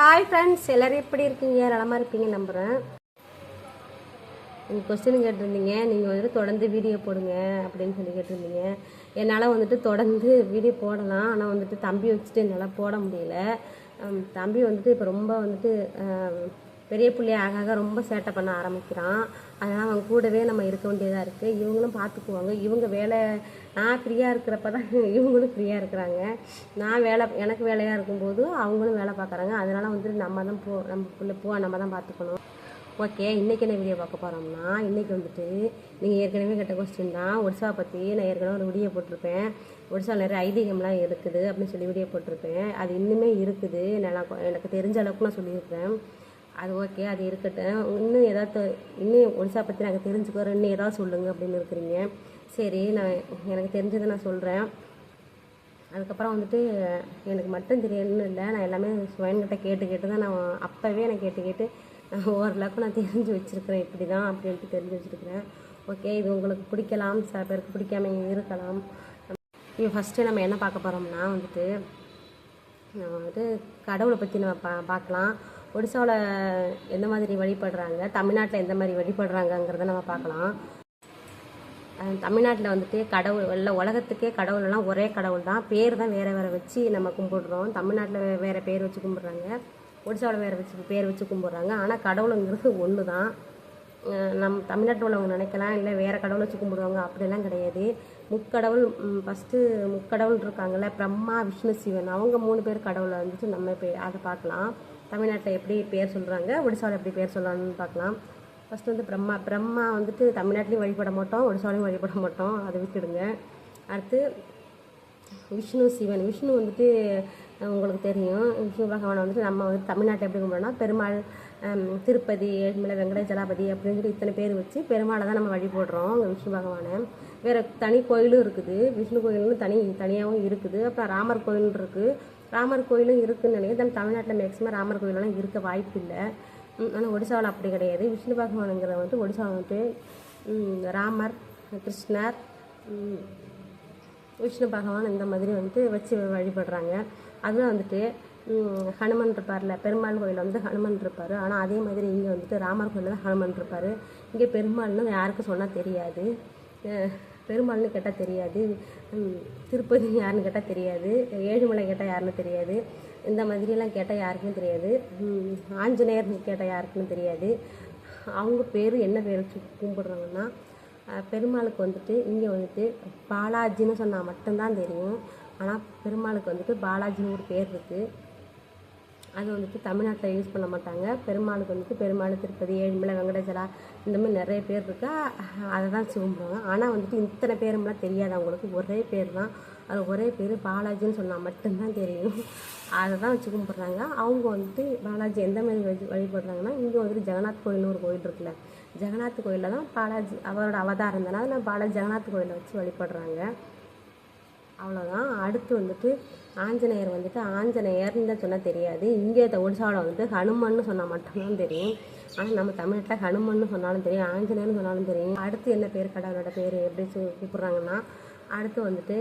Hi friends எல்லோரும் எப்படி இருக்கீங்க? நலமாக இருப்பீங்க நம்புகிறேன் நீங்கள் கொஸ்டின் கேட்டிருந்தீங்க. நீங்கள் வந்துட்டு தொடர்ந்து வீடியோ போடுங்க அப்படின்னு சொல்லி கேட்டிருந்தீங்க. என்னால் வந்துட்டு தொடர்ந்து வீடியோ போடலாம். ஆனால் வந்துட்டு தம்பி வச்சுட்டு என்னால் போட முடியல. தம்பி வந்துட்டு இப்போ ரொம்ப வந்துட்டு பெரிய பிள்ளைய ஆக ஆக ரொம்ப சேட்டை பண்ண ஆரம்பிக்கிறான். அதனால் அவன் கூடவே நம்ம இருக்க வேண்டியதாக இருக்குது இவங்களும் பார்த்துக்குவாங்க இவங்க வேலை நான் ஃப்ரீயாக இருக்கிறப்ப தான் இவங்களும் ஃப்ரீயாக இருக்கிறாங்க. நான் வேலை எனக்கு வேலையாக இருக்கும்போது அவங்களும் வேலை பார்க்குறாங்க அதனால் வந்துட்டு நம்ம தான் போ நம்ம பிள்ளை போ நம்ம தான் பார்த்துக்கணும் ஓகே இன்றைக்கி என்ன வீடியோ பார்க்க போகிறோம்னா இன்றைக்கி வந்துட்டு நீங்கள் ஏற்கனவே கேட்ட கொஸ்டின் தான். ஒடிசா பற்றி நான் ஏற்கனவே ஒரு வீடியோ போட்டிருப்பேன். ஒடிசாவில் நிறைய ஐதீகம்லாம் இருக்குது அப்படின்னு சொல்லி வீடியோ போட்டிருப்பேன். அது இன்னுமே இருக்குது. நான் எனக்கு தெரிஞ்ச அளவுக்கு நான் சொல்லியிருப்பேன். அது ஓகே அது இருக்கட்டும். இன்னும் ஏதாவது இன்னும் ஒடிசா பற்றி நாங்கள் தெரிஞ்சுக்கிறோம். இன்னும் ஏதாவது சொல்லுங்கள் அப்படின்னு இருக்கிறீங்க. சரி நான் எனக்கு தெரிஞ்சதை நான் சொல்கிறேன் அதுக்கப்புறம் வந்துட்டு எனக்கு மட்டும் தெரியணும்னு இல்லை. நான் எல்லாமே சுவன்கிட்ட கேட்டு கேட்டு தான் நான் அப்போவே நான் கேட்டு கேட்டு நான் ஓரளவுக்கு நான் தெரிஞ்சு வச்சுருக்கிறேன். இப்படி தான் அப்படின்ட்டு தெரிஞ்சு வச்சுருக்கிறேன். ஓகே இது உங்களுக்கு பிடிக்கலாம். சில பேருக்கு பிடிக்காம இருக்கலாம். இப்போ ஃபஸ்ட்டு நம்ம என்ன பார்க்க போகிறோம்னா வந்துட்டு நம்ம வந்துட்டு கடவுளை பற்றி நம்ம பா பார்க்கலாம். ஒடிசாவில் எந்த மாதிரி வழிபடுறாங்க? தமிழ்நாட்டில் எந்த மாதிரி வழிபடுறாங்கங்கிறத நம்ம பார்க்கலாம். தமிழ்நாட்டில் வந்துட்டு கடவுள் எல்லாம் உலகத்துக்கே கடவுள் ஒரே கடவுள் தான். பேர் தான் வேறு வேறு வச்சு நம்ம கும்பிடுறோம். தமிழ்நாட்டில் வேறு பேர் வச்சு கும்பிட்றாங்க. ஒடிசாவில் வேறு வச்சு பேர் வச்சு கும்பிட்றாங்க. ஆனால் கடவுளுங்கிறது ஒன்று தான். நம் தமிழ்நாட்டில் உள்ளவங்க நினைக்கலாம். இல்லை வேறு கடவுள் வச்சு கும்பிடுவாங்க. அப்படிலாம் கிடையாது. முக்கடவுள் ஃபஸ்ட்டு முக்கடவுள் இருக்காங்கல்ல பிரம்மா விஷ்ணு சிவன். அவங்க மூணு பேர் கடவுளை வந்துட்டு நம்ம இப்போ அதை பார்க்கலாம். தமிழ்நாட்டில் எப்படி பேர் சொல்கிறாங்க ஒடிசாவில் எப்படி பேர் சொல்கிறாங்கன்னு பார்க்கலாம். ஃபஸ்ட்டு வந்து பிரம்மா பிரம்மா வந்துட்டு தமிழ்நாட்டிலையும் வழிபட மாட்டோம் ஒடிசாலையும் வழிபட மாட்டோம் அதை விட்டுடுங்க. அடுத்து விஷ்ணு சிவன். விஷ்ணு வந்துட்டு உங்களுக்கு தெரியும். விஷ்ணு பகவானை வந்துட்டு நம்ம வந்து தமிழ்நாட்டில் எப்படி கும்பிடோம்னா பெருமாள் திருப்பதி ஏழுமலை வெங்கடாச்சலாபதி அப்படின்னு சொல்லி இத்தனை பேர் வச்சு பெருமாளை தான் நம்ம வழிபடுறோம் விஷ்ணு பகவானை. வேறு தனி கோயிலும் இருக்குது. விஷ்ணு கோயிலும் தனி தனியாகவும் இருக்குது. அப்புறம் ராமர் கோயில் இருக்குது ராமர் கோயிலும் இருக்குன்னு நினைக்கிறேன். தமிழ்நாட்டில் மேக்ஸிமம் ராமர் கோயிலெல்லாம் இருக்க வாய்ப்பு இல்லை ஆனால் ஒடிசாவில் அப்படி கிடையாது. விஷ்ணு பகவானுங்கிற வந்து ஒடிசாவில் வந்துட்டு ராமர் கிருஷ்ணர் விஷ்ணு பகவான் இந்த மாதிரி வந்துட்டு வச்சு வழிபடுறாங்க. அதில் வந்துட்டு ஹனுமன் இருப்பார்ல பெருமாள் கோயிலில் வந்து ஹனுமன் இருப்பார். ஆனால் அதே மாதிரி இங்கே வந்துட்டு ராமர் கோயிலில் தான் ஹனுமன் இருப்பார். இங்கே பெருமாள்னு யாருக்கும் சொன்னால் தெரியாது. பெருமாள்னு கேட்டால் தெரியாது. திருப்பதி யாருன்னு கேட்டால் தெரியாது. ஏழுமலை கேட்டால் யாருன்னு தெரியாது. இந்த மாதிரியெல்லாம் கேட்டால் யாருக்கும் தெரியாது. ஆஞ்சநேயர்னு கேட்டால் யாருக்குன்னு தெரியாது. அவங்க பேர் என்ன பேர் வச்சு கும்பிட்றாங்கன்னா பெருமாளுக்கு வந்துட்டு இங்கே வந்துட்டு பாலாஜின்னு சொன்னால் மட்டும்தான் தெரியும். ஆனால் பெருமாளுக்கு வந்துட்டு பாலாஜின்னு ஒரு பேர் இருக்குது அது வந்துட்டு தமிழ்நாட்டில் யூஸ் பண்ண மாட்டாங்க. பெருமாளுக்கு வந்துட்டு பெருமாள் திருப்பதி ஏழுமலை வெங்கடேசலா இந்த மாதிரி நிறைய பேர் இருக்கா. அதை தான் வச்சு கும்பிடுவாங்க ஆனால் வந்துட்டு இத்தனை பேருமெல்லாம் தெரியாது அவங்களுக்கு. ஒரே பேர் தான் அது ஒரே பேர் பாலாஜின்னு சொன்னால் மட்டும்தான் தெரியும். அதை தான் வச்சு கும்பிட்றாங்க. அவங்க வந்துட்டு பாலாஜி எந்த மாதிரி வழி வழிபடுறாங்கன்னா இங்கே வந்துட்டு ஜெகநாத் கோயில்னு ஒரு கோயில் இருக்குல்ல. ஜெகநாத் கோயிலில் தான் பாலாஜி அவரோட அவதாரம் தானே. அதனால் பாலாஜி ஜெகநாத் கோயிலை வச்சு வழிபடுறாங்க. அவ்வளோதான் அடுத்து வந்துட்டு ஆஞ்சநேயர் வந்துட்டு ஆஞ்சநேயர்னு தான் சொன்னால் தெரியாது. இங்கே ஒடிசாவில் வந்துட்டு ஹனுமன்னு சொன்னால் மட்டும்தான் தெரியும். ஆனால் நம்ம தமிழ்நாட்டில் ஹனுமன்னு சொன்னாலும் தெரியும் ஆஞ்சநேயர்னு சொன்னாலும் தெரியும். அடுத்து என்ன பேர் கடவுளோட பேர் எப்படி கூப்பிட்றாங்கன்னா அடுத்து வந்துட்டு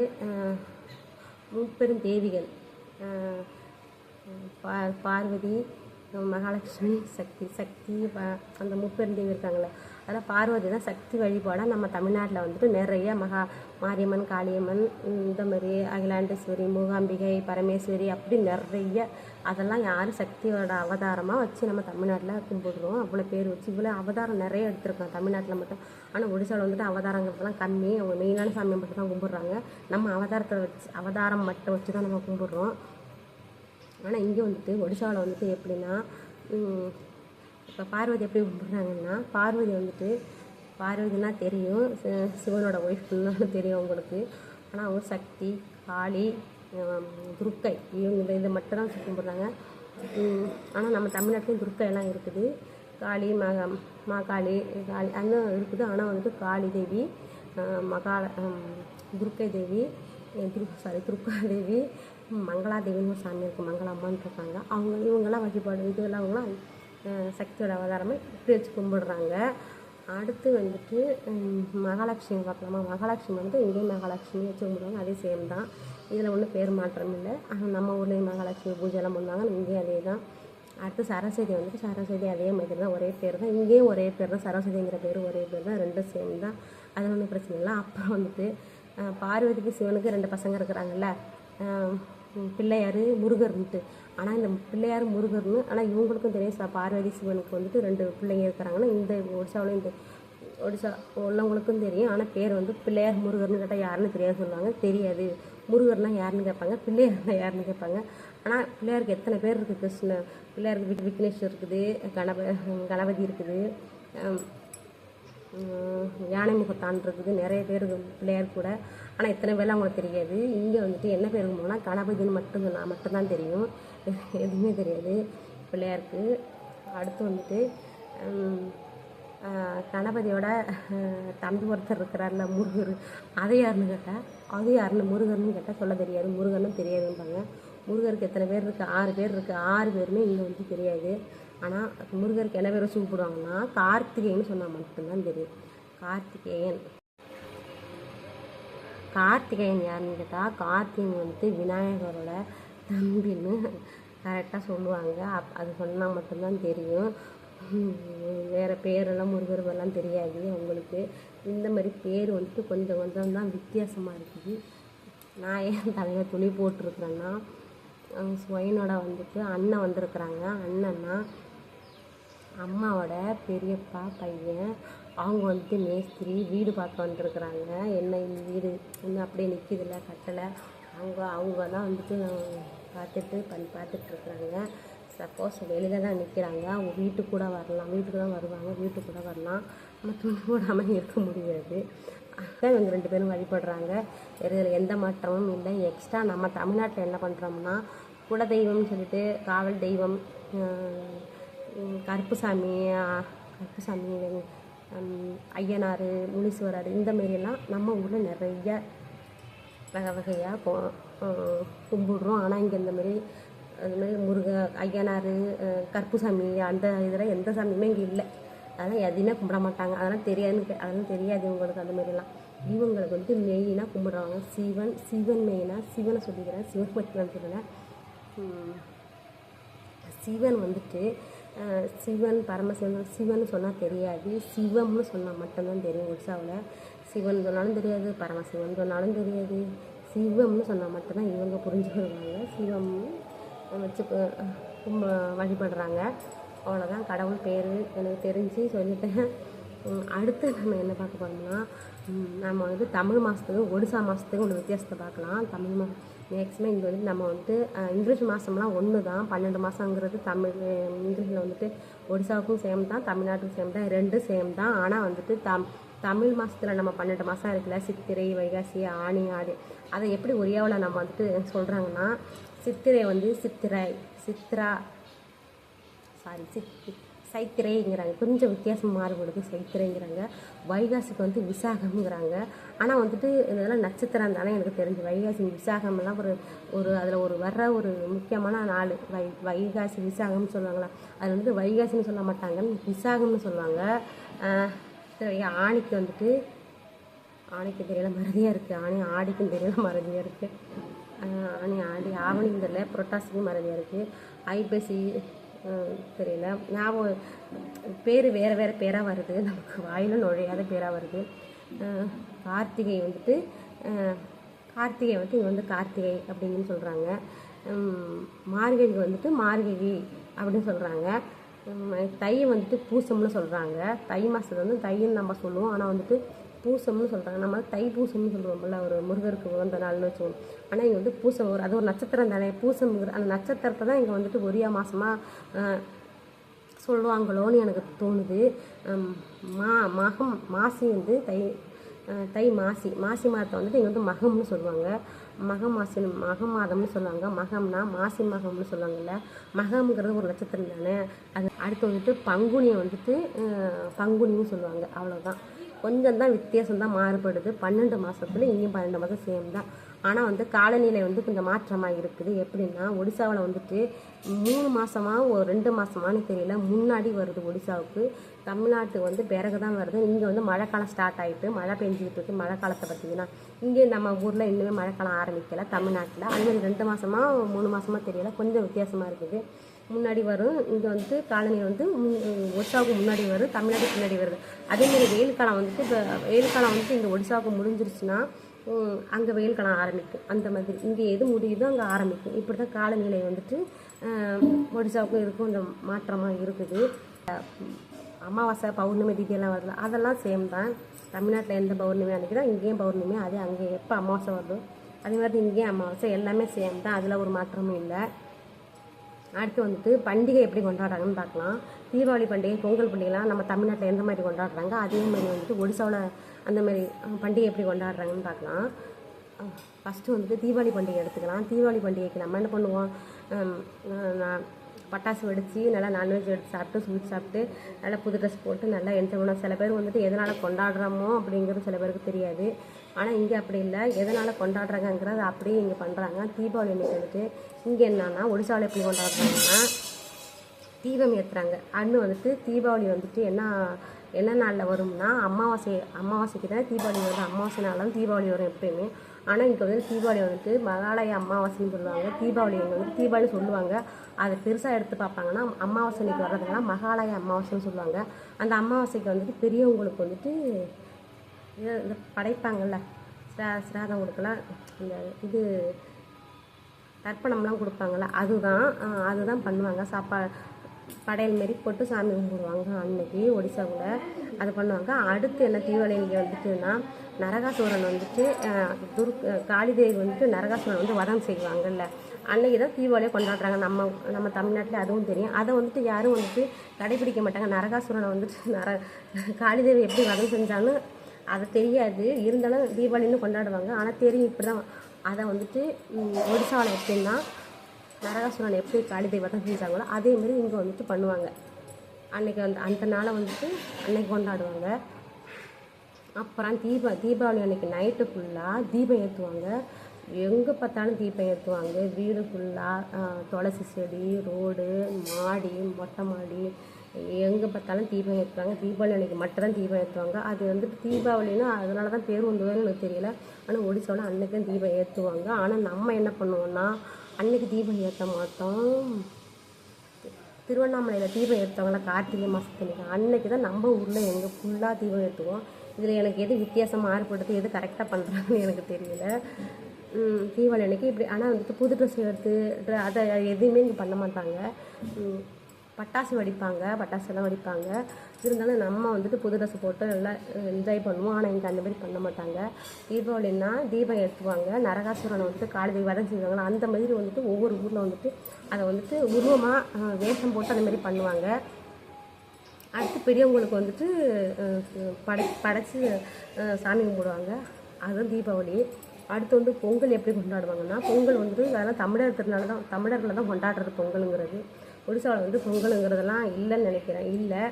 முப்பெரும் தேவிகள். பா பார்வதி மகாலட்சுமி சக்தி சக்தி ப- அந்த முப்பெருந்தேவி இருக்காங்களே ஆனால் பார்வதி தான் சக்தி வழிபாடாக நம்ம தமிழ்நாட்டில் வந்துட்டு நிறைய மகா மாரியம்மன் காளியம்மன் இந்த மாதிரி அகிலாண்டேஸ்வரி மூகாம்பிகை பரமேஸ்வரி அப்படி நிறைய அதெல்லாம் யாரும் சக்தியோட அவதாரமாக வச்சு நம்ம தமிழ்நாட்டில் கும்பிடுறோம். அவ்வளோ பேர் வச்சு இவ்வளோ அவதாரம் நிறைய எடுத்திருக்கோம் தமிழ்நாட்டில் மட்டும். ஆனால் ஒடிசாவில் வந்துட்டு அவதாரங்கிறதுலாம் கம்மி. அவங்க மெயினான சாமியை மட்டும் தான் கும்பிட்றாங்க. நம்ம அவதாரத்தை வச்சு அவதாரம் மட்டும் வச்சு தான் நம்ம கும்பிடுறோம். ஆனால் இங்கே வந்துட்டு ஒடிசாவில் வந்துட்டு எப்படின்னா இப்போ பார்வதி எப்படி கும்பிட்றாங்கன்னா பார்வதி வந்துட்டு பார்வதினா தெரியும். சி- சிவனோட ஒய்ஃப்னு தெரியும் அவங்களுக்கு ஆனால் அவங்க சக்தி காளி துர்க்கை இவங்க இதை மட்டும் தான் கும்பிட்றாங்க ஆனால் நம்ம தமிழ்நாட்டிலையும் துர்க்கை எல்லாம் இருக்குது. காளி மகா மா காளி அந்த இருக்குது. ஆனால் வந்துட்டு காளி தேவி மகால துர்க்கை தேவி திரு சாரி துர்கா தேவி மங்களாதேவின்னு ஒரு சாமி இருக்குது மங்கள அம்மான்னு இருக்காங்க. அவங்க இவங்கெல்லாம் வழிபாடு இதெல்லாம் அவங்களாம் சக்தியோட அவதாரமாக இப்படி வச்சு கும்பிடுறாங்க. அடுத்து வந்துட்டு மகாலட்சுமி பார்க்கலாமா? மகாலட்சுமி வந்து இங்கேயும் மகாலட்சுமி வச்சு கும்பிடுவாங்க. அதே சேம் தான். இதில் ஒன்றும் பேர் மாற்றம் இல்லை. ஆனால் நம்ம ஊர்லேயும் மகாலட்சுமி பூஜைலாம் பண்ணுவாங்க. இங்கேயும் அதே தான். அடுத்து சரஸ்வதி வந்துட்டு சரஸ்வதி அதே மாதிரி தான். ஒரே பேர் தான். இங்கேயும் ஒரே பேர் தான். சரஸ்வதிங்கிற பேர் ஒரே பேர் தான். ரெண்டும் சேம் தான். அது ஒன்றும் பிரச்சனை இல்லை. அப்புறம் வந்துட்டு பார்வதிக்கு சிவனுக்கு ரெண்டு பசங்க இருக்கிறாங்கல்ல. பிள்ளையார் முருகர்ன்ட்டு ஆனால் இந்த பிள்ளையார் முருகர்னு ஆனால் இவங்களுக்கும் தெரியும். ச- பார்வதி சிவனுக்கு வந்துட்டு ரெண்டு பிள்ளைங்க இருக்கிறாங்கன்னா இந்த ஒடிசாவிலையும் இந்த ஒடிசா உள்ளவங்களுக்கும் தெரியும். ஆனால் பேர் வந்து பிள்ளையார் முருகர்னு கேட்டால் யாருன்னு தெரியாது சொல்லுவாங்க. தெரியாது. முருகர்னால் யாருன்னு கேட்பாங்க. பிள்ளையார்னா யாருன்னு கேட்பாங்க. ஆனால் பிள்ளையாருக்கு எத்தனை பேர் இருக்குது கிருஷ்ண? பிள்ளையாருக்கு விக் விக்னேஸ்வர் இருக்குது கணப கணபதி இருக்குது. யானை முகத்தான் இருக்குது. நிறைய பேர் பிள்ளையார் கூட. ஆனால் இத்தனை பேர்லாம் அவங்களுக்கு தெரியாது. இங்கே வந்துட்டு என்ன பேர் போனால் கணபதினு மட்டும் மட்டும்தான் தெரியும். எதுவுமே தெரியாது பிள்ளையாருக்கு. அடுத்து வந்துட்டு கணபதியோட தம்பி ஒருத்தர் இருக்கிறார்ல முருகர். அதை யாருன்னு கேட்டால் அது யாருன்னு முருகர்னு கேட்டால் சொல்ல தெரியாது. முருகர்னு தெரியாதும்பாங்க. முருகருக்கு எத்தனை பேர் இருக்குது ஆறு பேர் இருக்குது ஆறு பேருமே இங்கே வந்து தெரியாது. ஆனால் முருகருக்கு என்ன பேர் வச்சு கூப்பிடுவாங்கன்னா கார்த்திகேயன்னு சொன்னால் மட்டும்தான் தெரியும். கார்த்திகேயன். கார்த்திகேயன் யாருன்னு கேட்டால் கார்த்திகேயன் வந்துட்டு விநாயகரோட தம்பின்னு கரெக்டாக சொல்லுவாங்க. அப் அது சொன்னால் மட்டும்தான் தெரியும். வேறு பேரெல்லாம் முருகர் தெரியாது அவங்களுக்கு. இந்த மாதிரி பேர் வந்துட்டு கொஞ்சம் கொஞ்சம் தான் வித்தியாசமாக இருக்குது. நான் ஏன் தலையில் துணி போட்டிருக்கிறேன்னா சுவையனோட வந்துட்டு அண்ணன் வந்திருக்கிறாங்க. அண்ணன்னா அம்மாவோட பெரியப்பா பையன் அவங்க வந்துட்டு மேஸ்திரி வீடு பார்க்க வந்துருக்குறாங்க. என்ன வீடு இன்னும் அப்படியே நிற்கிதில்ல கட்டலை. அவங்க அவங்க தான் வந்துட்டு பார்த்துட்டு பண்ணி பார்த்துட்ருக்குறாங்க. சப்போஸ் வெளியில் தான் நிற்கிறாங்க அவங்க வீட்டுக்கு கூட வரலாம். வீட்டுக்கு தான் வருவாங்க. வீட்டுக்கு கூட வரலாம். நம்ம துணி போடாமல் இருக்க முடியாது. அதான் இவங்க ரெண்டு பேரும் வழிபடுறாங்க. வேறு இதில் எந்த மாற்றமும் இல்லை. எக்ஸ்ட்ரா நம்ம தமிழ்நாட்டில் என்ன பண்ணுறோம்னா குலதெய்வம்னு சொல்லிட்டு காவல் தெய்வம் கருப்புசாமி கருப்புசாமி ஐயனார் முனீஸ்வரர் இந்த மாரியெல்லாம் நம்ம ஊரில் நிறைய வகை வகையாக போ கும்பிடுறோம். ஆனால் இங்கே இந்த மாதிரி அந்த மாதிரி முருக ஐயனார் கற்புசாமி அந்த இதில் எந்த சாமியுமே இங்கே இல்லை. அதெல்லாம் எதையுமே கும்பிட மாட்டாங்க. அதெல்லாம் தெரியாதுன்னு கே- அதெல்லாம் தெரியாது இவங்களுக்கு அந்த மாதிரிலாம். இவங்களுக்கு வந்து மெயினாக கும்பிடுறாங்க சிவன் சிவன் மெயினாக சிவனை சொல்லிக்கிறேன். சிவன் பற்றி சிவன் வந்துட்டு சிவன் பரமசிவன் சிவன் சொன்னால் தெரியாது. சிவம்னு சொன்னால் மட்டும்தான் தெரியும். உற்சாவில் சிவன் சொன்னாலும் தெரியாது பரமசிவன் சொன்னாலும் தெரியாது. சிவம்னு சொன்னால் மட்டும்தான் இவங்க புரிஞ்சு வருவாங்க சிவம் வச்சு கும்ப வழிபடுறாங்க. அவ்வளோதான் கடவுள் பேர் எனக்கு தெரிஞ்சு சொல்லிட்டேன். அடுத்து நம்ம என்ன பார்க்க போகிறோம்னா நம்ம வந்து தமிழ் மாதத்துக்கும் ஒடிசா மாதத்துக்கும் ஒன்று வித்தியாசத்தை பார்க்கலாம். தமிழ் மா மேக்ஸிமம் இங்கே வந்து நம்ம வந்துட்டு இங்கிலீஷ் மாதம்லாம் ஒன்று தான் பன்னெண்டு மாதங்கிறது தமிழ் இங்கிலீஷில் வந்துட்டு ஒடிசாவுக்கும் சேம் தான் தமிழ்நாட்டுக்கும் சேம் தான் ரெண்டும் சேம் தான் ஆனால் வந்துட்டு தம் தமிழ் மாதத்தில் நம்ம பன்னெண்டு மாதம் இருக்குல்ல. சித்திரை வைகாசி ஆணி ஆடி அதை எப்படி ஒரியாவில் நம்ம வந்துட்டு சொல்கிறாங்கன்னா சித்திரை வந்து சித்திரை சித்ரா சாரி சித்தி சைத்திரைங்கிறாங்க. கொஞ்சம் வித்தியாசம் மாறுபடுது சைத்திரைங்கிறாங்க. வைகாசிக்கு வந்து விசாகம்ங்கிறாங்க. ஆனால் வந்துட்டு இதெல்லாம் நட்சத்திரம் தானே எனக்கு தெரிஞ்சு. வைகாசி விசாகம்லாம் ஒரு ஒரு அதில் ஒரு வர்ற ஒரு முக்கியமான நாள். வை வைகாசி விசாகம்னு சொல்லுவாங்களா? அது வந்து வைகாசின்னு சொல்ல மாட்டாங்க விசாகம்னு சொல்லுவாங்க. ஆணிக்கு வந்துட்டு ஆணைக்கு தெரியல மறதியாக இருக்குது ஆணி ஆடிக்கும் தெரியல மறதியாக இருக்குது ஆணி ஆடி ஆவணிக்கும் தெரியல புரட்டாசிக்கும் மறதியாக இருக்குது ஐப்பசி தெரியல. ஞாபகம் பேர் வேறு வேறு பேராக வருது. நமக்கு வாயில் நுழையாத பேராக வருது. கார்த்திகை வந்துட்டு கார்த்திகை வந்து இங்கே வந்து கார்த்திகை அப்படின்னு சொல்கிறாங்க மார்கழிக்கு வந்துட்டு மார்கழி அப்படின்னு சொல்கிறாங்க தை வந்துட்டு பூசம்னு சொல்கிறாங்க தை மாதத்துல வந்து தைன்னு நம்ம சொல்லுவோம். ஆனால் வந்துட்டு பூசம்னு சொல்கிறாங்க நம்ம தை பூசம்னு சொல்லுவோம்ல ஒரு முருகருக்கு உகந்த நாள்னு வச்சுக்கோம் ஆனால் இங்கே வந்து பூசம் ஒரு அது ஒரு நட்சத்திரம் தானே. பூசம்ங்கிற அந்த நட்சத்திரத்தை தான் இங்கே வந்துட்டு ஒரியா மாதமாக சொல்லுவாங்களோன்னு எனக்கு தோணுது. மா மகம் மாசி வந்து தை தை மாசி. மாசி மாதத்தை வந்துட்டு இங்கே வந்து மகம்னு சொல்லுவாங்க. மக மாசி மக மாதம்னு சொல்லுவாங்க. மகம்னா மாசி மகம்னு சொல்லுவாங்கல்ல. மகம்ங்கிறது ஒரு நட்சத்திரம் தானே. அது அடுத்து வந்துட்டு பங்குனியை வந்துட்டு பங்குனின்னு சொல்லுவாங்க. அவ்வளோதான் கொஞ்சம் தான் வித்தியாசம் தான் மாறுபடுது. பன்னெண்டு மாதத்துல இங்கேயும் பன்னெண்டு மாதம் சேம் தான் ஆனால் வந்து காலநிலை வந்து கொஞ்சம் மாற்றமாக இருக்குது. எப்படின்னா ஒடிசாவில் வந்துட்டு மூணு மாதமாக ஒரு ரெண்டு மாதமானு தெரியல முன்னாடி வருது ஒடிசாவுக்கு. தமிழ்நாட்டுக்கு வந்து பிறகு தான் வருது. இங்கே வந்து மழைக்காலம் ஸ்டார்ட் ஆகிட்டு மழை பெஞ்சிக்கிட்டு இருக்கு. மழை காலத்தை பார்த்தீங்கன்னா இங்கே நம்ம ஊரில் இன்னுமே மழைக்காலம் ஆரம்பிக்கலை தமிழ்நாட்டில். அது மாதிரி ரெண்டு மாதமாக மூணு மாதமாக தெரியல கொஞ்சம் வித்தியாசமாக இருக்குது. முன்னாடி வரும். இங்கே வந்து காலநிலை வந்து முன்- ஒடிசாவுக்கு முன்னாடி வரும் தமிழ்நாடு பின்னாடி வருது. அதேமாதிரி வெயில் காலம் வந்துட்டு இப்போ வெயில் காலம் வந்துட்டு இங்கே ஒடிசாவுக்கு முடிஞ்சிருச்சுன்னா அங்கே வெயில் காலம் ஆரம்பிக்கும். அந்த மாதிரி. இங்கே எது முடியுதோ அங்கே ஆரம்பிக்கும். இப்படி தான் காலநிலை வந்துட்டு ஒடிசாவுக்கும் இருக்கும். இந்த மாற்றமாக இருக்குது. அமாவாசை பௌர்ணமி திதியெல்லாம் வருது அதெல்லாம் சேம் தான். தமிழ்நாட்டில் எந்த பௌர்ணமி அன்றைக்கி தான் இங்கேயும் பௌர்ணமி அதே அங்கே எப்போ அமாவாசை வருதோ அதே மாதிரி இங்கேயும் அமாவாசை எல்லாமே சேம் தான். அதில் ஒரு மாற்றமும் இல்லை. அடுத்து வந்துட்டு பண்டிகை எப்படி கொண்டாடுறாங்கன்னு பார்க்கலாம். தீபாவளி பண்டிகை பொங்கல் பண்டிகைலாம் நம்ம தமிழ்நாட்டில் எந்த மாதிரி கொண்டாடுறாங்க? அதே மாதிரி வந்துட்டு ஒடிசாவில் அந்த மாதிரி பண்டிகை எப்படி கொண்டாடுறாங்கன்னு பார்க்கலாம். ஃபஸ்ட்டு வந்துட்டு தீபாவளி பண்டிகை எடுத்துக்கலாம். தீபாவளி பண்டிகைக்கு நம்ம என்ன பண்ணுவோம்? நான் பட்டாசு வெடித்து நல்லா நான்வெஜ் எடுத்து சாப்பிட்டு ஸ்வீட் சாப்பிட்டு நல்லா புது ட்ரெஸ் போட்டு நல்லா என்ஜாய் பண்ணுவோம் சில பேர் வந்துட்டு எதனால் கொண்டாடுறோமோ அப்படிங்கிறது சில பேருக்கு தெரியாது. ஆனால் இங்கே அப்படி இல்லை. எதனால் கொண்டாடுறாங்கங்கிறது அப்படியே இங்கே பண்ணுறாங்க தீபாவளி அன்னைக்கு வந்துட்டு இங்கே என்னன்னா ஒடிசாவில் எப்படி கொண்டாடுறாங்கன்னா தீபம் ஏற்றுறாங்க அண்ணு வந்துட்டு தீபாவளி வந்துட்டு என்ன என்ன நாளில் வரும்னா அமாவாசை அமாவாசைக்கு தான் தீபாவளி வரும் அமாவாசை நாள் தான் தீபாவளி வரும் எப்பயுமே. ஆனால் இங்கே வந்து தீபாவளி வந்துட்டு மகாலய அமாவாசைன்னு சொல்லுவாங்க. தீபாவளி இங்கே வந்து தீபாவளி சொல்லுவாங்க. அதை பெருசாக எடுத்து பார்ப்பாங்கன்னா அமாவாசை அன்னைக்கு வர்றதுனால மகாலய அமாவாசைன்னு சொல்லுவாங்க. அந்த அமாவாசைக்கு வந்துட்டு பெரியவங்களுக்கு வந்துட்டு இது இந்த படைப்பாங்கல்ல சிரா சிராதம் கொடுக்கலாம் இந்த இது தர்ப்பணம்லாம் கொடுப்பாங்கள்ல அதுதான் அதுதான் பண்ணுவாங்க. சாப்பா படையல் மாரி போட்டு சாமி கும்பிடுவாங்க அன்னைக்கு ஒடிசாவில். அது பண்ணுவாங்க. அடுத்து என்ன தீபாவளி வந்துட்டுன்னா நரகாசுரன் வந்துட்டு துர் காளிதேவி வந்துட்டு நரகாசுரன் வந்து வதம் செய்வாங்கல்ல. அன்னைக்கு தான் தீபாவளியை கொண்டாடுறாங்க. நம்ம நம்ம தமிழ்நாட்டில் அதுவும் தெரியும். அதை வந்துட்டு யாரும் வந்துட்டு கடைபிடிக்க மாட்டாங்க. நரகாசுரனை வந்துட்டு நர காளிதேவி எப்படி வதம் செஞ்சாலும் அது தெரியாது. இருந்தாலும் தீபாவளின்னு கொண்டாடுவாங்க. ஆனால் தெரியும் இப்படி தான் அதை வந்துட்டு ஒடிசாவில் எப்படின்னா நரகாசுரன் எப்படி காளி தெய்வத்தை செஞ்சாங்களோ அதே மாதிரி இங்கே வந்துட்டு பண்ணுவாங்க. அன்றைக்கி அந்த அந்த நாளை வந்துட்டு அன்னைக்கு கொண்டாடுவாங்க. அப்புறம் தீப தீபாவளி அன்றைக்கி நைட்டு ஃபுல்லாக தீபம் ஏற்றுவாங்க எங்கே பார்த்தாலும் தீபம் ஏற்றுவாங்க வீடு ஃபுல்லாக துளசி செடி ரோடு மாடி மொட்டை மாடி எங்கே பார்த்தாலும் தீபம் ஏற்றுவாங்க தீபாவளி அன்னைக்கு மட்டும்தான் தீபம் ஏற்றுவாங்க அது வந்துட்டு தீபாவளின்னா அதனால தான் பேர் வந்ததுன்னு எனக்கு தெரியல. ஆனால் ஒடிசாவில் அன்றைக்கும் தீபம் ஏற்றுவாங்க ஆனால் நம்ம என்ன பண்ணுவோம்னா அன்றைக்கு தீபம் ஏற்ற மாட்டோம். திருவண்ணாமலையில் தீபம் ஏற்றுவாங்களா கார்த்திகை மாதத்துக்கு அன்னைக்கு. தான் நம்ம ஊரில் எங்கள் ஃபுல்லாக தீபம் ஏற்றுவோம் இதில் எனக்கு எது வித்தியாசம் மாறுபடுது எது கரெக்டாக பண்ணுறாங்கன்னு எனக்கு தெரியல. தீபாவளி அன்றைக்கி இப்படி ஆனால் வந்துட்டு புது ட்ரெஸ் எடுத்து அதை எதுவுமே இங்கே பண்ண மாட்டாங்க. பட்டாசு வெடிப்பாங்க பட்டாசுலாம் வெடிப்பாங்க. இருந்தாலும் நம்ம வந்துட்டு புது ட்ரெஸ் போட்டு நல்லா என்ஜாய் பண்ணுவோம். ஆனால் இங்கே அந்த மாதிரி பண்ண மாட்டாங்க. தீபாவளின்னா தீபம் ஏற்றுவாங்க நரகாசுரனை வந்துட்டு காலையில் வதம் செய்வாங்களா அந்த மாதிரி வந்துட்டு ஒவ்வொரு ஊரில் வந்துட்டு அதை வந்துட்டு உருவமாக வேஷம் போட்டு அந்த மாதிரி பண்ணுவாங்க. அடுத்து பெரியவங்களுக்கு வந்துட்டு படை படைச்சி சாமி கும்பிடுவாங்க. அதுதான் தீபாவளி. அடுத்து வந்து பொங்கல் எப்படி கொண்டாடுவாங்கன்னா பொங்கல் வந்துட்டு அதெல்லாம் தமிழர் திருநாள் தான் தமிழர்களை தான் கொண்டாடுறது பொங்கலுங்கிறது. ஒடிசாவில் வந்து பொங்கலுங்கிறதெல்லாம் இல்லைன்னு நினைக்கிறேன். இல்லை.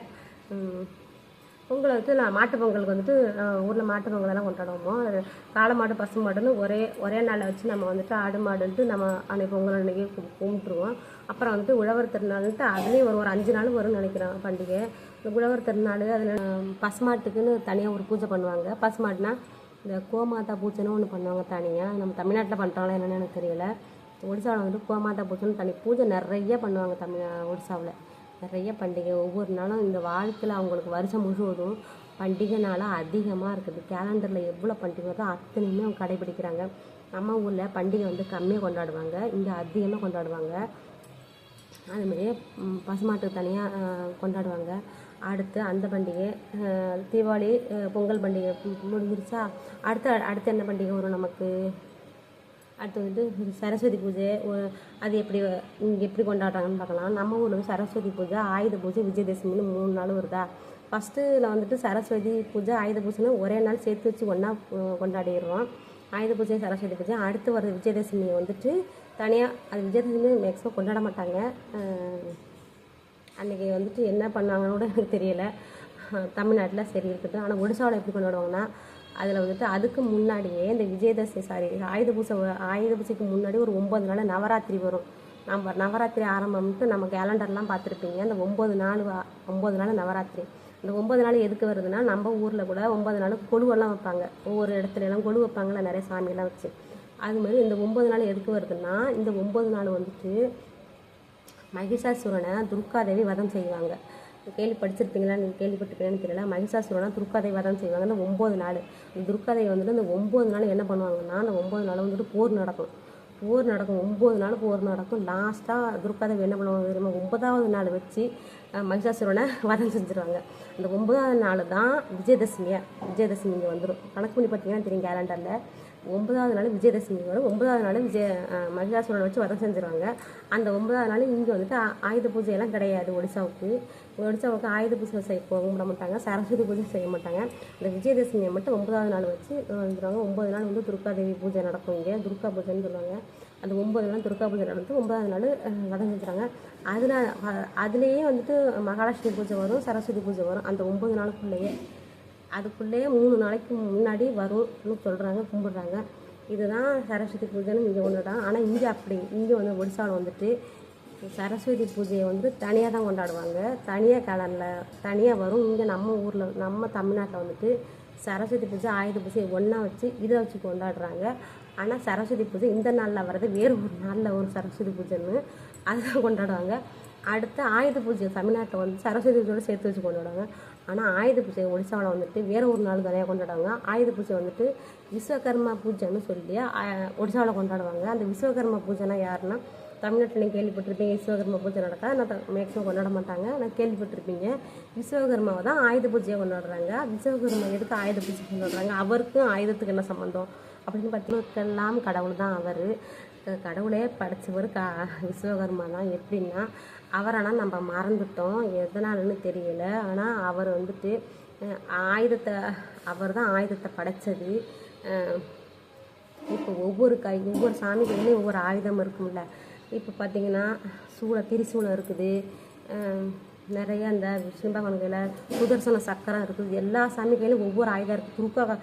பொங்கலை பொங்கல் வந்துட்டு நான் மாட்டு பொங்கலுக்கு வந்துட்டு ஊரில் மாட்டு பொங்கலெல்லாம் கொண்டாடுவோமோ காளை மாடு பசு மாடுன்னு ஒரே ஒரே நாளில் வச்சு நம்ம வந்துட்டு ஆடு மாடுன்ட்டு நம்ம அன்னைக்கு பொங்கல் அன்னைக்கு கும்பிட்டுருவோம். அப்புறம் வந்துட்டு உழவர் திருநாள்ன்ட்டு அதுலேயும் ஒரு ஒரு அஞ்சு நாள் வரும்னு நினைக்கிறேன் பண்டிகை. இந்த உழவர் திருநாள் அதில் பசுமாட்டுக்குன்னு தனியாக ஒரு பூஜை பண்ணுவாங்க. பசுமாட்டுனா இந்த கோமாதா பூஜைன்னு ஒன்று பண்ணுவாங்க தனியாக நம்ம தமிழ்நாட்டில் பண்ணுறாங்களா என்னென்னு எனக்கு தெரியல. ஒடிசாவில் வந்துட்டு கோமாதா பூஜைன்னு தனி பூஜை நிறைய பண்ணுவாங்க தமிழ் ஒடிசாவில். நிறைய பண்டிகை ஒவ்வொரு நாளும் இந்த வாழ்க்கையில் அவங்களுக்கு வருஷம் முழுவதும் பண்டிகை நாளாக அதிகமாக இருக்குது. கேலண்டரில் எவ்வளோ பண்டிகை வருதோ அத்தனையுமே அவங்க கடைபிடிக்கிறாங்க. நம்ம ஊரில் பண்டிகை வந்து கம்மியாக கொண்டாடுவாங்க இங்கே அதிகமாக கொண்டாடுவாங்க. அதுமாரி பசுமாட்டு பசுமாட்டுக்கு தனியாக கொண்டாடுவாங்க. அடுத்து அந்த பண்டிகை தீபாவளி பொங்கல் பண்டிகை முடிஞ்சிருச்சா? அடுத்து அடுத்து என்ன பண்டிகை வரும் நமக்கு? அடுத்து வந்துட்டு சரஸ்வதி பூஜை அது எப்படி இங்கே எப்படி கொண்டாடுறாங்கன்னு பார்க்கலாம். நம்ம ஊரில் வந்து சரஸ்வதி பூஜை ஆயுத பூஜை விஜயதசமின்னு மூணு நாள் வருதா? ஃபஸ்ட்டில் வந்துட்டு சரஸ்வதி பூஜை ஆயுத பூஜைன்னு ஒரே நாள் சேர்த்து வச்சு ஒன்றா கொண்டாடிடுறோம். ஆயுத பூஜை சரஸ்வதி பூஜை அடுத்து வர விஜயதசமி வந்துட்டு தனியாக அது விஜயதசமி மேக்ஸிமம் கொண்டாட மாட்டாங்க. அன்றைக்கி வந்துட்டு என்ன பண்ணாங்கன்னு கூட எனக்கு தெரியலை. தமிழ்நாட்டில் சரி இருக்கட்டும் ஆனால் ஒடிசாவில் எப்படி கொண்டாடுவாங்கன்னா அதில் வந்துட்டு அதுக்கு முன்னாடியே இந்த விஜயதசமி சாரி ஆயுத பூசை ஆயுத பூஜைக்கு முன்னாடி ஒரு ஒம்பது நாள் நவராத்திரி வரும். நம்ம நவராத்திரி ஆரம்பம்ட்டு நம்ம கேலண்டர்லாம் பார்த்துருப்பீங்க. அந்த ஒம்பது நாள் ஒம்பது நாள் நவராத்திரி. இந்த ஒம்பது நாள் எதுக்கு வருதுன்னா நம்ம ஊரில் கூட ஒம்பது நாள் கொலுவெல்லாம் வைப்பாங்க. ஒவ்வொரு இடத்துல எல்லாம் கொலு நிறைய சாமியெல்லாம் வச்சு. அது மாதிரி இந்த ஒம்பது நாள் எதுக்கு வருதுன்னா இந்த ஒம்பது நாள் வந்துட்டு மகிஷாசுரனை துர்காதேவி வதம் செய்வாங்க. கேள்வி படிச்சிருப்பீங்களா? நீங்கள் கேள்விப்பட்டிருப்பீங்கன்னு தெரியல. மகிஷாசுரனா துர்க்கதை வதம் செய்வாங்க. அந்த ஒம்பது நாள். இந்த துர்காதேவி வந்துட்டு அந்த ஒம்பது நாள் என்ன பண்ணுவாங்கன்னா அந்த ஒம்பது நாள் வந்துட்டு போர் நடக்கும். போர் நடக்கும். ஒம்பது நாள் போர் நடக்கும். லாஸ்ட்டாக துர்காதேவி என்ன பண்ணுவாங்க தெரியுமா? ஒன்பதாவது நாள் வச்சு மகிஷாசுரனை வதம் செஞ்சுருவாங்க. அந்த ஒன்பதாவது நாள் தான் விஜயதசமியாக விஜயதசமி இங்கே வந்துடும் கணக்கு பண்ணி பார்த்தீங்கன்னா தெரியும் கேலண்டரில். ஒன்பதாவது நாள் விஜயதசமி வரும். ஒன்பதாவது நாள் விஜய மகிஷாசுரனை வச்சு வதம் செஞ்சுருவாங்க. அந்த ஒன்பதாவது நாள் இங்கே வந்துட்டு ஆயுத பூஜையெல்லாம் கிடையாது ஒடிசாவுக்கு. ஒடிசாவுக்கு ஆயுத பூஜை செய்ய கும்பிட மாட்டாங்க. சரஸ்வதி பூஜை செய்ய மாட்டாங்க. இந்த விஜயதசமியை மட்டும் ஒன்பதாவது நாள் வச்சு வந்துடுவாங்க ஒம்பது நாள் வந்து துர்காதேவி பூஜை நடக்கும் இங்கே. துர்கா பூஜைன்னு சொல்லுவாங்க. அந்த ஒம்பது நாள் துர்கா பூஜை நடந்து ஒன்பதாவது நாள் அஹ், வதம் செஞ்சுறாங்க அதில் அதுலேயே வந்துட்டு மகாலட்சுமி பூஜை வரும் சரஸ்வதி பூஜை வரும். அந்த ஒம்பது நாளுக்குள்ளேயே அதுக்குள்ளேயே மூணு நாளைக்கு முன்னாடி வரும்னு சொல்கிறாங்க கும்பிடுறாங்க. இதுதான் சரஸ்வதி பூஜைன்னு இங்கே ஒன்று தான் ஆனால் இங்கே அப்படி இங்கே வந்து ஒடிசாவில் வந்துட்டு சரஸ்வதி பூஜையை வந்து தனியாக தான் கொண்டாடுவாங்க. தனியாக கலரில் தனியாக வரும். இங்கே நம்ம ஊரில் நம்ம தமிழ்நாட்டில் வந்துட்டு சரஸ்வதி பூஜை ஆயுத பூஜை ஒன்றா வச்சு இதை வச்சு கொண்டாடுறாங்க. ஆனால் சரஸ்வதி பூஜை இந்த நாளில் வர்றது வேறு ஒரு நாளில் ஒரு சரஸ்வதி பூஜைன்னு அதுதான் கொண்டாடுவாங்க. அடுத்து ஆயுத பூஜை தமிழ்நாட்டில் வந்து சரஸ்வதி பூஜையோட சேர்த்து வச்சு கொண்டாடுவாங்க. ஆனால் ஆயுத பூஜை ஒடிசாவில் வந்துட்டு வேறு ஒரு நாள் தனியாக கொண்டாடுவாங்க. ஆயுத பூஜை வந்துட்டு விஸ்வகர்மா பூஜைன்னு சொல்லி ஒடிசாவில் கொண்டாடுவாங்க. அந்த விஸ்வகர்மா பூஜைனா யாருன்னா தமிழ்நாட்டில் நீங்கள் கேள்விப்பட்டிருப்பீங்க விஸ்வகர்மா பூஜை நடக்கா ஆனால் மேக்ஸிமம் கொண்டாட மாட்டாங்க. ஆனால் கேள்விப்பட்டிருப்பீங்க. விஸ்வகர்மாவை தான் ஆயுத பூஜையை கொண்டாடுறாங்க. விஸ்வகர்மா எடுத்து ஆயுத பூஜை கொண்டாடுறாங்க? அவருக்கும் ஆயுதத்துக்கு என்ன சம்மந்தம் அப்படின்னு பார்த்தீங்கன்னா கடவுள் தான் அவர். கடவுளே படைச்சவர் க விஸ்வகர்மா தான். எப்படின்னா அவர் ஆனால் நம்ம மறந்துட்டோம். எதனாலன்னு தெரியல. ஆனால் அவர் வந்துட்டு ஆயுதத்தை அவர் தான் ஆயுதத்தை படைச்சது. இப்போ ஒவ்வொரு கை ஒவ்வொரு சாமி கையிலையும் ஒவ்வொரு ஆயுதம் இருக்கும்ல. இப்போ பார்த்தீங்கன்னா சூளை திரிசூலம் இருக்குது. நிறைய அந்த சிம்பகன் கையில் சுதர்சன சக்கரம் இருக்குது. எல்லா சாமி கையிலும் ஒவ்வொரு ஆயுதம் இருக்குது துருக்கா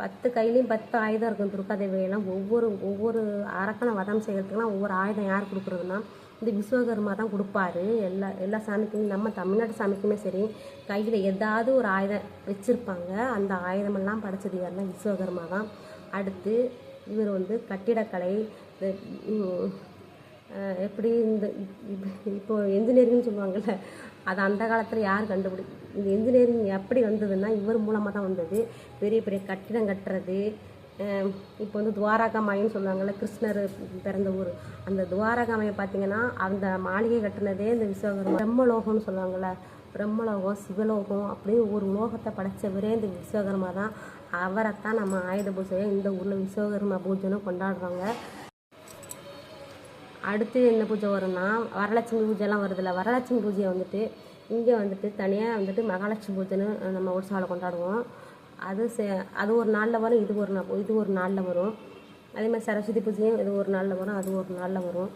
பத்து கையிலையும் பத்து ஆயுதம் இருக்கும். துர்காதேவியெல்லாம் ஒவ்வொரு ஒவ்வொரு அரக்கனை வதம் செய்கிறதுக்குலாம் ஒவ்வொரு ஆயுதம் யார் கொடுக்குறதுனா இந்த விஸ்வகர்மா தான் கொடுப்பாரு. எல்லா எல்லா சாமிக்குமே நம்ம தமிழ்நாட்டு சாமிக்குமே சரி கையில் ஏதாவது ஒரு ஆயுதம் வச்சுருப்பாங்க. அந்த ஆயுதமெல்லாம் படைச்சது யாருன்னா விஸ்வகர்மா தான். அடுத்து இவர் வந்து கட்டிடக்கலை எப்படி இந்த இப்போ என்ஜினியரிங்னு சொல்லுவாங்கல்ல அது அந்த காலத்தில் யார் கண்டுபிடி இந்த என்ஜினியரிங் எப்படி வந்ததுன்னா இவர் மூலமாக தான் வந்தது. பெரிய பெரிய கட்டிடம் கட்டுறது. இப்போ வந்து துவாரகாமாயின்னு சொல்லுவாங்கள்ல கிருஷ்ணர் பிறந்த ஊர். அந்த துவாரகாமையை பார்த்தீங்கன்னா அந்த மாளிகை கட்டினதே இந்த விஸ்வகர்மா. பிரம்மலோகம்னு சொல்லுவாங்கள்ல பிரம்மலோகம் சிவலோகம் அப்படின்னு ஒரு லோகத்தை படைச்சவரே இந்த விஸ்வகர்மா தான். அவரைத்தான் நம்ம ஆயுத பூஜையை இந்த ஊரில் விஸ்வகர்மா பூஜைன்னு கொண்டாடுறாங்க. அடுத்து என்ன பூஜை வரும்னா வரலட்சுமி பூஜைலாம் வருதுல்ல. வரலட்சுமி பூஜையை வந்துட்டு இங்கே வந்துட்டு தனியாக வந்துட்டு மகாலட்சுமி பூஜைன்னு நம்ம ஒடிசாவில் கொண்டாடுவோம். அது சே அது ஒரு நாளில் வரும் இது ஒரு நாள் இது ஒரு நாளில் வரும். அதே மாதிரி சரஸ்வதி பூஜையும் இது ஒரு நாளில் வரும் அது ஒரு நாளில் வரும்.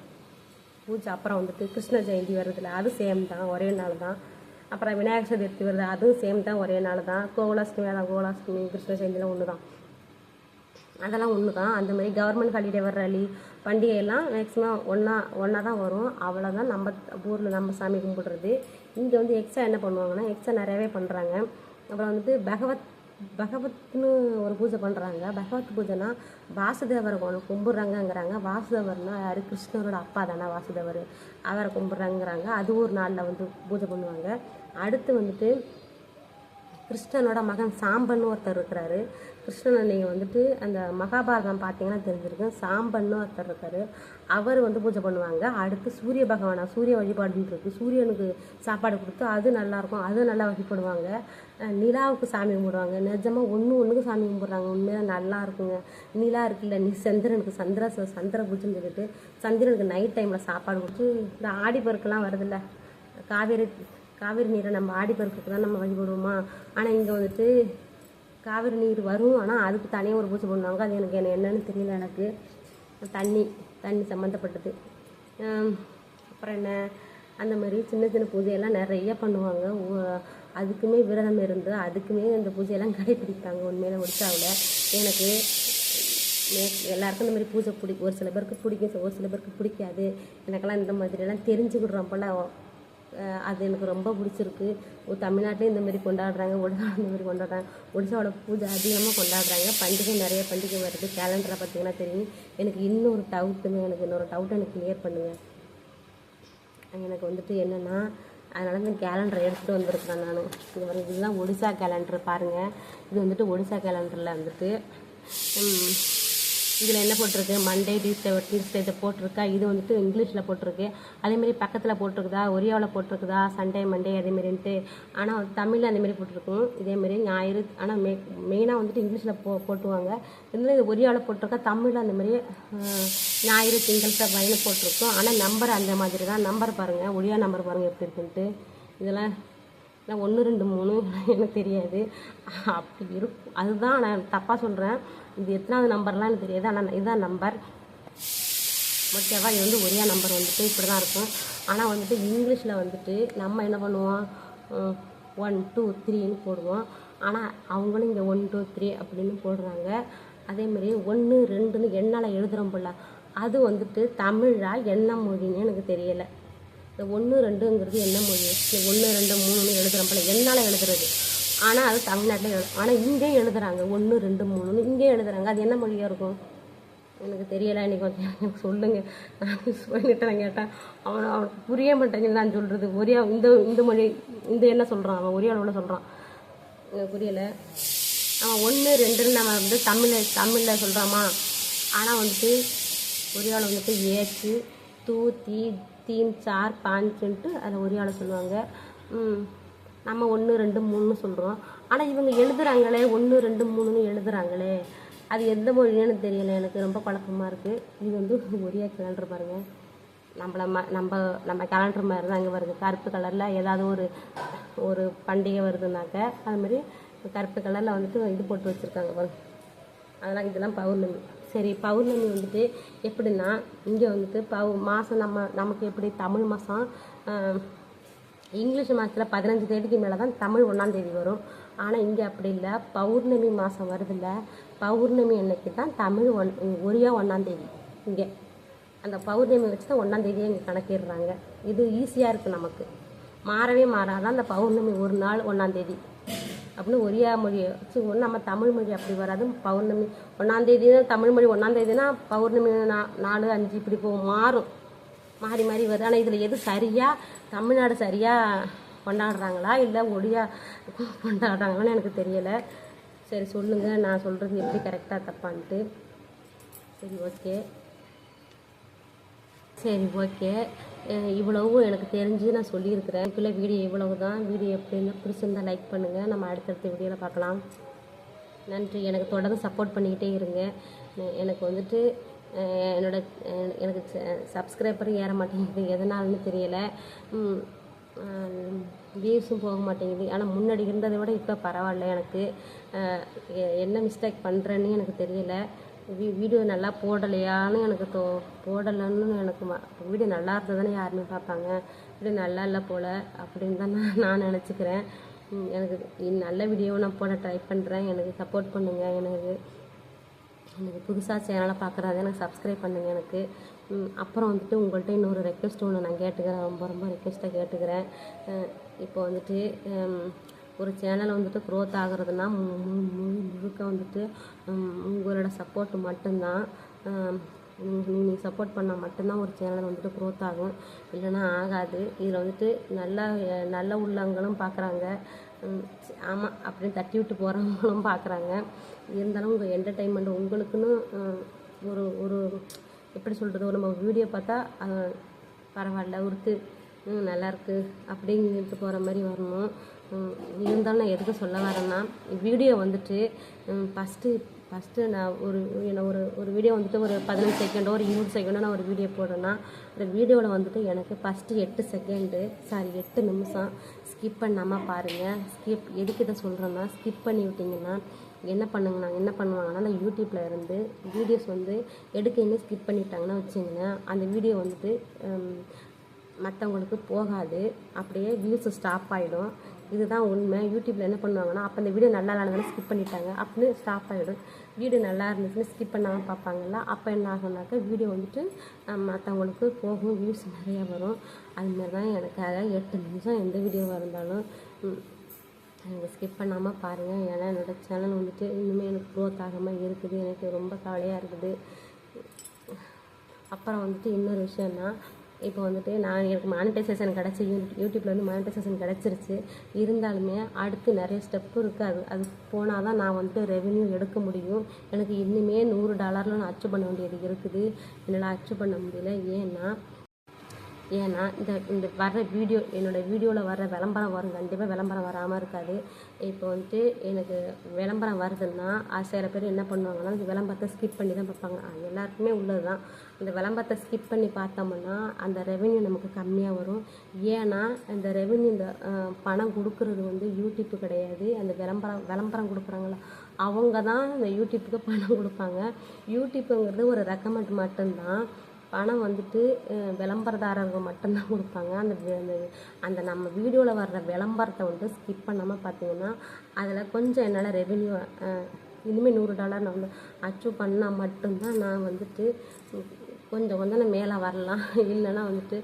பூஜை அப்புறம் வந்துட்டு கிருஷ்ண ஜெயந்தி வருதுல அது சேம் தான் ஒரே நாள் தான். அப்புறம் விநாயகர் சதுர்த்தி வருது அதுவும் சேம் தான் ஒரே நாள் தான். கோகுலாஷ்டமி அதான் கோகுலாஷ்டமி கிருஷ்ண ஜெயந்திலாம் ஒன்று தான் அதெல்லாம் ஒன்று தான் அந்த மாதிரி கவர்மெண்ட் ஹாலிடே வர்ற லீ பண்டிகையெல்லாம் மேக்ஸிமம் ஒன்றா ஒன்றா தான் வரும். அவ்வளோதான் நம்ம ஊரில் நம்ம சாமி கும்பிடுறது. இங்கே வந்து எக்ஸ்ட்ரா என்ன பண்ணுவாங்கன்னா எக்ஸ்ட்ரா நிறையவே பண்ணுறாங்க அப்புறம் வந்துட்டு பகவத் பகவத்னு ஒரு பூஜை பண்ணுறாங்க பகவத் பூஜைனா வாசுதேவரை கொண்டு கும்பிட்றாங்கங்கிறாங்க. வாசுதேவர்னா யார்? கிருஷ்ணரோட அப்பா தானே வாசுதேவர். அவரை கும்பிட்றாங்கிறாங்க. அது ஒரு நாளில் வந்து பூஜை பண்ணுவாங்க. அடுத்து வந்துட்டு கிருஷ்ணனோட மகன் சாம்பன்னு ஒருத்தர் இருக்கிறாரு. கிருஷ்ணனை நீங்கள் வந்துட்டு அந்த மகாபாரதம் பார்த்தீங்கன்னா தெரிஞ்சிருக்கும். சாம்பன்னு ஒருத்தர் இருக்காரு. அவர் வந்து பூஜை பண்ணுவாங்க. அடுத்து சூரிய பகவானா சூரிய வழிபாடுன்னு இருக்குது சூரியனுக்கு சாப்பாடு கொடுத்து அது நல்லாயிருக்கும் அது நல்லா வழிபடுவாங்க. நிலாவுக்கு சாமி கும்பிடுவாங்க. நிஜமாக ஒன்று ஒன்றுக்கு சாமி கும்பிட்றாங்க. உண்மையாக நல்லா இருக்குங்க. நிலா இருக்குல்ல. நீ சந்திரனுக்கு சந்திர சந்திர பூஜைன்னு சொல்லிட்டு சந்திரனுக்கு நைட் டைமில் சாப்பாடு கொடுத்து இந்த ஆடிப்பெருக்கெல்லாம் வருதுல்ல. காவேரி காவேரி நீரை நம்ம ஆடிப்பெருக்குக்கு தான் நம்ம வழிபடுவோமா? ஆனால் இங்கே வந்துட்டு காவிரி நீர் வரும் ஆனால் அதுக்கு தனியாக ஒரு பூஜை பண்ணுவாங்க. அது எனக்கு என்ன என்னன்னு தெரியல எனக்கு. தண்ணி தண்ணி சம்மந்தப்பட்டது அப்புறம் என்ன? அந்த மாதிரி சின்ன சின்ன பூஜையெல்லாம் நிறைய பண்ணுவாங்க. அதுக்குமே விரதம் இருந்து அதுக்குமே அந்த பூஜையெல்லாம் கடைப்பிடிப்பாங்க உண்மையில ஒடிசாவில் எனக்கு எல்லாருக்கும் இந்த மாதிரி பூஜை பிடிக்கும் ஒரு சில பேருக்கு பிடிக்கும். ஒரு சில பேருக்கு பிடிக்காது. எனக்கெல்லாம் இந்த மாதிரியெல்லாம் தெரிஞ்சுக்கிடுறோம் போல். அது எனக்கு ரொம்ப பிடிச்சிருக்கு. தமிழ்நாட்டிலையும் இந்தமாரி கொண்டாடுறாங்க ஒடிசாவில் இந்தமாதிரி கொண்டாடுறாங்க. ஒடிசாவோட பூஜை அதிகமாக கொண்டாடுறாங்க. பண்டிகை நிறைய பண்டிகை வருது. கேலண்டரை பார்த்தீங்கன்னா தெரியும். எனக்கு இன்னொரு டவுட்டுங்க எனக்கு இன்னொரு டவுட் எனக்கு கிளியர் பண்ணுங்கள் எனக்கு வந்துட்டு என்னென்னா அதனால இந்த கேலண்டர் எடுத்துகிட்டு வந்திருக்கிறேன் நான். இது வந்து இதுதான் ஒடிசா கேலண்டர் பாருங்கள் இது வந்துட்டு ஒடிசா கேலண்டரில் வந்துட்டு இதில் என்ன போட்டிருக்கு? மண்டே டியூஸ்டே டியூஸ்டே போட்டிருக்கா? இது வந்துட்டு இங்கிலீஷில் போட்டிருக்கு. அதேமாரி பக்கத்தில் போட்டிருக்குதா? ஒரியாவில் போட்டிருக்குதா? சண்டே மண்டே அதேமாரின்ட்டு ஆனால் தமிழில் அந்தமாரி போட்டிருக்கும். இதேமாரி ஞாயிறு ஆனால் மெ மெயினாக வந்துட்டு இங்கிலீஷில் போ போட்டுவாங்க. இருந்தாலும் இது ஒரியாவில் போட்டிருக்கா? தமிழில் அந்தமாரி ஞாயிறு திங்கள் செவ்வாய்னு போட்டிருக்கோம். ஆனால் நம்பர் அந்த மாதிரி தான். நம்பர் பாருங்கள் ஒரியா நம்பர் பாருங்கள் எப்படி இருக்குன்ட்டு. இதெல்லாம் இல்லை ஒன்று ரெண்டு மூணு எனக்கு தெரியாது. அப்படி இருக்கும். அதுதான் நான் தப்பாக சொல்கிறேன் இது எத்தனாவது நம்பர்லாம் எனக்கு தெரியாது. ஆனால் இதுதான் நம்பர். ஓகேவா இது வந்து ஒரே நம்பர் வந்துட்டு இப்படி தான் இருக்கும். ஆனால் வந்துட்டு இங்கிலீஷில் வந்துட்டு நம்ம என்ன பண்ணுவோம்? ஒன் டூ த்ரீன்னு போடுவோம். ஆனால் அவங்களும் இங்கே ஒன் டூ த்ரீ அப்படின்னு போடுறாங்க. அதேமாரி ஒன்று ரெண்டுன்னு என்னால் எழுதுகிறோம் போல. அது வந்துட்டு தமிழா என்ன மொழின்னு எனக்கு தெரியலை. இந்த ஒன்று ரெண்டுங்கிறது என்ன மொழி? ஒன்று ரெண்டு மூணுன்னு எழுதுகிறோம் போல. என்னால் எழுதுறது. ஆனால் அது தமிழ்நாட்டில் எழு ஆனால் இங்கேயும் எழுதுறாங்க. ஒன்று ரெண்டு மூணுன்னு இங்கே எழுதுறாங்க. அது என்ன மொழியாக இருக்கும்? எனக்கு தெரியலை. இன்னைக்கு கொஞ்சம் எனக்கு சொல்லுங்கள் நான் சொல்லிட்டு நான் கேட்டேன். அவன் அவனுக்கு புரிய மாட்டேங்குது. நான் சொல்கிறது ஒரே இந்த இந்த மொழி இந்த என்ன சொல்கிறான் அவன் ஒரே அளவில் சொல்கிறான் எனக்கு புரியலை. அவன் ஒன்று ரெண்டுன்னு நம்ம வந்து தமிழில் தமிழில் சொல்கிறாமா ஆனால் வந்துட்டு ஒரே ஆள் வந்துட்டு ஏச்சு தூ தீ தீன் சார் பாஞ்சுன்ட்டு அதை ஒரே ஆள் சொல்லுவாங்க. நம்ம ஒன்று ரெண்டு மூணுன்னு சொல்கிறோம் ஆனால் இவங்க எழுதுகிறாங்களே ஒன்று ரெண்டு மூணுன்னு எழுதுகிறாங்களே அது எந்த மொழின்னு தெரியல. எனக்கு ரொம்ப குழப்பமா இருக்குது இது வந்து ஒரே கேலண்டர் பாருங்கள் நம்மள ம நம்ம நம்ம கேலண்டர் மாதிரி தான் இங்கே வருது. கருப்பு கலரில் ஏதாவது ஒரு ஒரு பண்டிகை வருதுனாக்க அது மாதிரி கருப்பு கலரில் வந்துட்டு இது போட்டு வச்சுருக்காங்க பாருங்க. அதெல்லாம் இதெல்லாம் பௌர்ணமி. சரி பௌர்ணமி வந்துட்டு எப்படின்னா இங்கே வந்துட்டு பௌ மாதம் நம்ம நமக்கு எப்படி தமிழ் மாதம் இங்கிலீஷ் மாதத்தில் பதினஞ்சு தேதிக்கு மேலே தான் தமிழ் ஒன்றாந்தேதி வரும். ஆனால் இங்கே அப்படி இல்லை. பௌர்ணமி மாதம் வருதில்ல. பௌர்ணமி அன்னைக்கு தான் தமிழ் ஒன் ஒரியா ஒன்றாந்தேதி இங்கே. அந்த பௌர்ணமி வச்சு தான் ஒன்றாந்தேதியே இங்கே கணக்கிடுறாங்க. இது ஈஸியாக இருக்குது நமக்கு. மாறவே மாறாதான் அந்த பௌர்ணமி ஒரு நாள் ஒன்றாந்தேதி அப்படின்னு ஒரியா மொழியை வச்சு ஒன்று நம்ம தமிழ் மொழி அப்படி வராது. பௌர்ணமி ஒன்றாந்தேதி தமிழ் மொழி ஒன்றாந்தேதினா பௌர்ணமி நா நாலு அஞ்சு இப்படி போகும் மாறும். மாறி மாறி வருது. ஆனால் இதில் எது சரியாக தமிழ்நாடு சரியாக கொண்டாடுறாங்களா இல்லை ஒடியா கொண்டாடுறாங்களான்னு எனக்கு தெரியலை. சரி சொல்லுங்கள் நான் சொல்கிறது எப்படி கரெக்டாக தப்பான்ட்டு சரி ஓகே சரி ஓகே இவ்வளவும் எனக்கு தெரிஞ்சு நான் சொல்லியிருக்கிறேன். இதுக்குள்ளே வீடியோ இவ்வளவு தான் வீடியோ எப்படின்னு பிடிச்சிருந்தா லைக் பண்ணுங்கள் நம்ம அடுத்தடுத்த வீடியோவில் பார்க்கலாம். நன்றி. எனக்கு தொடர்ந்து சப்போர்ட் பண்ணிக்கிட்டே இருங்க. எனக்கு வந்துட்டு என்னோட எனக்கு சப்ஸ்கிரைபரும் ஏற மாட்டேங்குது. எதனாலன்னு தெரியலை. வியூஸும் போக மாட்டேங்குது. ஆனால் முன்னாடி இருந்ததை விட இப்போ பரவாயில்ல எனக்கு. என்ன மிஸ்டேக் பண்ணுறேன்னு எனக்கு தெரியல. வீ வீடியோ நல்லா போடலையான்னு எனக்கு தோ போடலைன்னு எனக்கு ம- வீடியோ நல்லா இருந்ததுன்னு யாருமே பார்ப்பாங்க. வீடியோ நல்லா இல்லை போல் அப்படின்னு தான் நான் நான் நினச்சிக்கிறேன். எனக்கு நல்ல வீடியோவை நான் போட ட்ரை பண்ணுறேன் எனக்கு சப்போர்ட் பண்ணுங்கள் எனக்கு. எனக்கு புதுசாக சேனலை பார்க்குறாங்க எனக்கு சப்ஸ்கிரைப் பண்ணுங்கள் எனக்கு. அப்புறம் வந்துட்டு உங்கள்கிட்ட இன்னொரு ரெக்வெஸ்ட் ஒன்று நான் கேட்டுக்கிறேன். ரொம்ப ரொம்ப ரெக்வெஸ்ட்டாக கேட்டுக்கிறேன். இப்போ வந்துட்டு ஒரு சேனலை வந்துட்டு க்ரோத் ஆகுறதுனா மு- மு- முழுக்க வந்துட்டு உங்களோட சப்போர்ட் மட்டும்தான். நீங்கள் சப்போர்ட் பண்ணால் மட்டும்தான் ஒரு சேனல் வந்துட்டு க்ரோத் ஆகும். இல்லைன்னா ஆகாது. இதில் வந்துட்டு நல்ல நல்ல உள்ளவங்களும் பார்க்குறாங்க ஆமாம் அப்படின்னு தட்டி விட்டு போகிறவங்களும் பார்க்குறாங்க இருந்தாலும் உங்கள் என்டர்டைன்மெண்ட் உங்களுக்குன்னு ஒரு ஒரு எப்படி சொல்கிறது நம்ம வீடியோ பார்த்தா பரவாயில்ல ஒருத்து நல்லாயிருக்கு நல்லா அப்படிங்கிட்டு போகிற மாதிரி வரணும். இருந்தாலும் நான் எதுக்கு சொல்ல வரேன்னா வீடியோ வந்துட்டு ஃபஸ்ட்டு ஃபஸ்ட்டு நான் ஒரு என்ன ஒரு ஒரு வீடியோ வந்துட்டு ஒரு பதினஞ்சு செகண்டோ ஒரு இருபது செகண்டோ நான் ஒரு வீடியோ போடுறேன்னா அந்த வீடியோவில் வந்துட்டு எனக்கு ஃபஸ்ட்டு எட்டு செகண்டு சாரி எட்டு நிமிஷம் ஸ்கிப் பண்ணாமல் பாருங்கள் ஸ்கிப் எதுக்கு இதை சொல்கிறேன்னா ஸ்கிப் பண்ணி விட்டிங்கன்னா என்ன பண்ணுங்கண்ணா என்ன பண்ணுவாங்கன்னா அந்த யூடியூப்பில் இருந்து வீடியோஸ் வந்து எடுக்கையுமே ஸ்கிப் பண்ணிட்டாங்கன்னா வச்சுங்களேன் அந்த வீடியோ வந்துட்டு மற்றவங்களுக்கு போகாது. அப்படியே வியூஸ் ஸ்டாப் ஆகிடும் இதுதான் உண்மை. யூடியூப்பில் என்ன பண்ணுவாங்கன்னா அப்போ இந்த வீடியோ நல்லா இல்லைனாலும் ஸ்கிப் பண்ணிட்டாங்க அப்படின்னு ஸ்டாப் ஆகிடும் வீடியோ நல்லா இருந்துச்சுன்னா ஸ்கிப் பண்ணாமல் பார்ப்பாங்கல்ல அப்போ என்ன ஆகும்னாக்கா வீடியோ வந்துட்டு மற்றவங்களுக்கு போகும் வியூஸ் நிறையா வரும். அதுமாரி தான் எனக்காக எட்டு நிமிஷம் எந்த வீடியோவாக இருந்தாலும் நீங்கள் ஸ்கிப் பண்ணாமல் பாருங்கள் ஏன்னா என்னோடய சேனல் வந்துட்டு இன்னுமே எனக்கு க்ரோத் ஆகாமல் இருக்குது. எனக்கு ரொம்ப கவலையாக இருக்குது. அப்புறம் வந்துட்டு இன்னொரு விஷயம்னா இப்போ வந்துட்டு நான் எனக்கு மானிட்டைசேஷன் கிடச்சி யூ வந்து மானிட்டைசேஷன் கிடச்சிருச்சு. இருந்தாலுமே அடுத்து நிறைய ஸ்டெப்பு இருக்குது அது அது போனால் தான் நான் வந்துட்டு ரெவென்யூ எடுக்க முடியும். எனக்கு இன்னுமே நூறு டாலரில் நான் அச்சீவ் பண்ண வேண்டியது இருக்குது. என்னால் அச்சீவ் பண்ண முடியல. ஏன்னா ஏன்னா இந்த இந்த வர்ற வீடியோ என்னோடய வீடியோவில் வர்ற விளம்பரம் வரும் கண்டிப்பாக விளம்பரம் வராமல் இருக்காது. இப்போ வந்துட்டு எனக்கு விளம்பரம் வருதுன்னா சில பேர் என்ன பண்ணுவாங்கன்னா அந்த விளம்பரத்தை ஸ்கிப் பண்ணி தான் பார்ப்பாங்க. அது எல்லாருக்குமே உள்ளது தான் அந்த விளம்பரத்தை ஸ்கிப் பண்ணி பார்த்தோம்னா அந்த ரெவென்யூ நமக்கு கம்மியாக வரும். ஏன்னா அந்த ரெவென்யூ இந்த பணம் கொடுக்கறது வந்து யூடியூப்பு கிடையாது. அந்த விளம்பரம் விளம்பரம் கொடுக்குறாங்களா அவங்க தான் இந்த யூடியூப்புக்கு பணம் கொடுப்பாங்க. யூடியூப்புங்கிறது ஒரு ரெக்கமெண்ட் மட்டும்தான். பணம் வந்துட்டு விளம்பரதாரங்க விளம்பரதாரர்கள் மட்டும்தான் கொடுப்பாங்க. அந்த அந்த அந்த நம்ம வீடியோவில் வர்ற விளம்பரத்தை வந்து ஸ்கிப் பண்ணாமல் பார்த்தீங்கன்னா அதில் கொஞ்சம் என்னால் ரெவென்யூ இனிமேல் நூறு டாலர் நான் வந்து அச்சீவ் பண்ணால் மட்டும்தான் நான் வந்துட்டு கொஞ்சம் கொஞ்சம் நான் மேலே வரலாம். இல்லைன்னா வந்துட்டு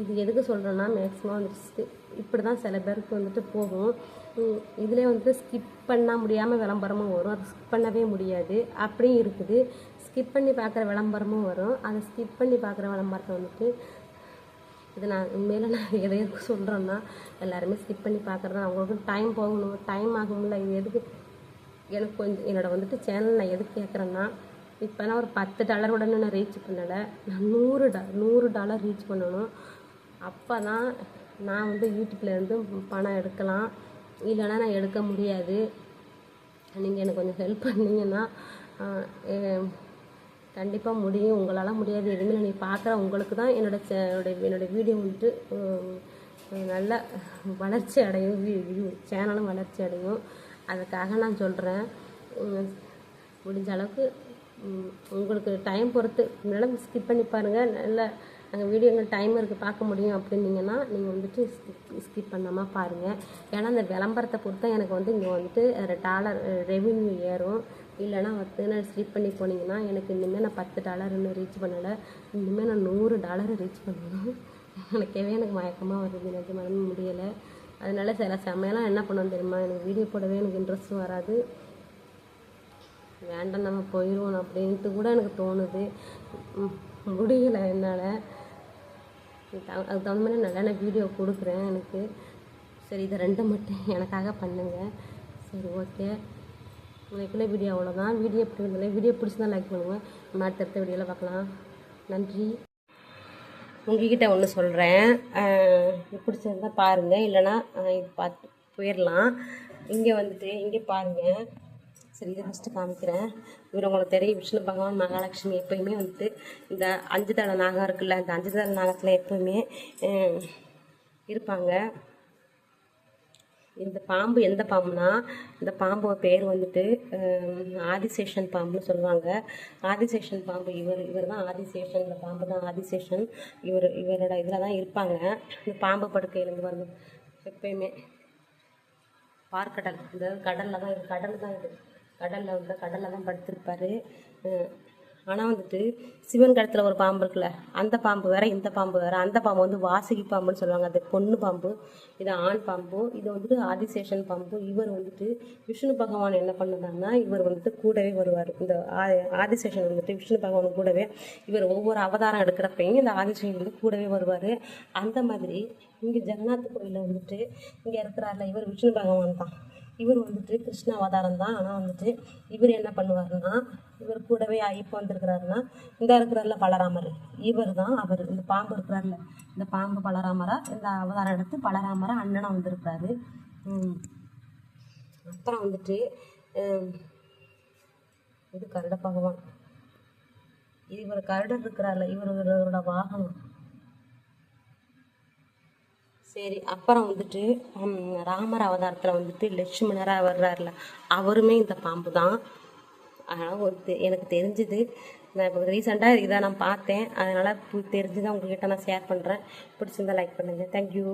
இது எதுக்கு சொல்கிறேன்னா மேக்ஸிமம் வந்துட்டு இப்படி தான் சில பேருக்கு வந்துட்டு போகும். இதிலே வந்துட்டு ஸ்கிப் பண்ண முடியாமல் விளம்பரமும் வரும். அது ஸ்கிப் பண்ணவே முடியாது. அப்படியும் இருக்குது. ஸ்கிப் பண்ணி பார்க்குற விளம்பரமும் வரும். அதை ஸ்கிப் பண்ணி பார்க்குற விளம்பரத்தை வந்துட்டு இது நான் உண்மையில நான் எதை எதுக்கு சொல்கிறேன்னா எல்லாருமே ஸ்கிப் பண்ணி பார்க்குறது அவங்களுக்கு டைம் போகணும். டைம் ஆகும்ல. இது எதுக்கு? எனக்கு கொஞ்சம் என்னோட வந்துட்டு சேனல் நான் எதுக்கு கேட்குறேன்னா இப்போ நான் ஒரு பத்து டாலர் உடனே நான் ரீச் பண்ணலை. நான் நூறு டா நூறு டாலர் ரீச் பண்ணணும். அப்போ தான் நான் வந்து யூடியூப்லேருந்து பணம் எடுக்கலாம். இல்லைன்னா நான் எடுக்க முடியாது. நீங்கள் எனக்கு கொஞ்சம் ஹெல்ப் பண்ணீங்கன்னா கண்டிப்பாக முடியும். உங்களால் முடியாது. எதுவுமே நீ பார்க்குற உங்களுக்கு தான் என்னோட சே என்னோட வீடியோ வந்துட்டு நல்ல வளர்ச்சி அடையும். சேனலும் வளர்ச்சி அடையும். அதுக்காக நான் சொல்கிறேன் முடிஞ்ச அளவுக்கு உங்களுக்கு டைம் பொறுத்து முன்னாடி ஸ்கிப் பண்ணி பாருங்கள் நல்ல நாங்கள் வீடியோ எங்கள் டைம் இருக்குது பார்க்க முடியும் அப்படின்னீங்கன்னா நீங்கள் வந்துட்டு ஸ்கிப் பண்ணாமல் பாருங்கள் ஏன்னா அந்த விளம்பரத்தை பொறுத்தா எனக்கு வந்து இங்கே வந்துட்டு டாலர் ரெவின்யூ ஏறும். இல்லைன்னா வந்து நான் ஸ்லிப் பண்ணி போனீங்கன்னா எனக்கு இனிமேல் நான் பத்து டாலர் இன்னும் ரீச் பண்ணலை. இனிமேல் நான் நூறு டாலரை ரீச் பண்ணணும். எனக்கேவே எனக்கு மயக்கமாக வருது. எனக்கு நிஜமாலுமே முடியலை. அதனால சில சமயம்லாம் என்ன பண்ணுவோம் தெரியுமா? எனக்கு வீடியோ போடவே எனக்கு இன்ட்ரெஸ்ட்டும் வராது. வேண்டாம் நம்ம போயிடுவோம் அப்படின்ட்டு கூட எனக்கு தோணுது. முடியலை என்னால். அதுக்கு தகுந்த மாதிரி நல்ல நான் வீடியோ கொடுக்குறேன் எனக்கு. சரி இதை ரெண்டு மட்டும் எனக்காக பண்ணுங்கள் சரி ஓகே உனக்குள்ள வீடியோ அவ்வளோதான் வீடியோ எப்படி இருந்தாலும் வீடியோ பிடிச்சிருந்தா லைக் பண்ணுங்கள் நம்ம அடுத்தடுத்த வீடியோவில் பார்க்கலாம். நன்றி. உங்ககிட்ட ஒன்று சொல்கிறேன் பிடிச்சிருந்தா பாருங்கள் இல்லைன்னா பார்த்து போயிடலாம் இங்கே வந்துட்டு இங்கே பாருங்கள் சரி இதை ஃபஸ்ட்டு காமிக்கிறேன். இவர் உங்களுக்கு தெரியும். விஷ்ணு பகவான் மகாலட்சுமி எப்பயுமே வந்துட்டு இந்த அஞ்சு தலை நாகம் இருக்குல்ல இந்த அஞ்சு தலை நாகத்தில் எப்பவுமே இருப்பாங்க. இந்த பாம்பு எந்த பாம்புனா இந்த பாம்பு பேர் வந்துட்டு ஆதிசேஷன் பாம்புன்னு சொல்லுவாங்க. ஆதிசேஷன் பாம்பு இவர் இவர் தான் ஆதிசேஷன். இந்த பாம்பு தான் ஆதிசேஷன். இவர் இவரோட இதில் தான் இருப்பாங்க. இந்த பாம்பு படுக்கையிலேருந்து வந்து எப்பயுமே. பார்க்கடல் இந்த கடலில் தான் இது கடல் தான் இது. கடலில் வந்து கடலில் தான் படுத்திருப்பாரு. ஆனால் வந்துட்டு சிவன் கழுத்தில் ஒரு பாம்பு இருக்குல்ல அந்த பாம்பு வேற இந்த பாம்பு வேற அந்த பாம்பு வந்து வாசகி பாம்புன்னு சொல்லுவாங்க. அது பொண்ணு பாம்பு இது ஆண் பாம்பு இது வந்துட்டு ஆதிசேஷன் பாம்பு. இவர் வந்துட்டு விஷ்ணு பகவான் என்ன பண்ணுறாங்கன்னா இவர் வந்துட்டு கூடவே வருவார். இந்த ஆதிசேஷன் வந்துட்டு விஷ்ணு பகவான் கூடவே இவர் ஒவ்வொரு அவதாரம் எடுக்கிறப்பையும் இந்த ஆதிசேஷன் வந்து கூடவே வருவார். அந்த மாதிரி இங்கே ஜெகநாத் கோயிலில் வந்துட்டு இங்கே இருக்கிறார்ல இவர் விஷ்ணு பகவான் தான். இவர் வந்துட்டு கிருஷ்ண அவதாரம் தான் ஆனால் வந்துட்டு இவர் என்ன பண்ணுவாருன்னா இவர் கூடவே இப்போ வந்திருக்கிறாருன்னா இந்த இருக்கிறார்ல பலராமர். இவர் தான் அவர் இந்த பாம்பு இருக்கிறாருல இந்த பாம்பு பலராமரா இந்த அவதாரம் எடுத்து பலராமரா அண்ணனா வந்திருக்கிறாரு. அப்புறம் வந்துட்டு இது கருட பகவான். இவர் கருடர் இருக்கிறார்ல இவர் இவரோட வாகனம். சரி அப்புறம் வந்துட்டு ராமர் அவதாரத்தில் வந்துட்டு லட்சுமணராக வர்றாருல அவருமே இந்த பாம்பு தான் அதனால் ஒரு தெ- எனக்கு தெரிஞ்சுது நான் இப்போ ரீசெண்டாக இதை நான் பார்த்தேன். அதனால் தெரிஞ்சுதான் உங்கள்கிட்ட நான் ஷேர் பண்ணுறேன் பிடிச்சிருந்தா லைக் பண்ணுங்கள் தேங்க்யூ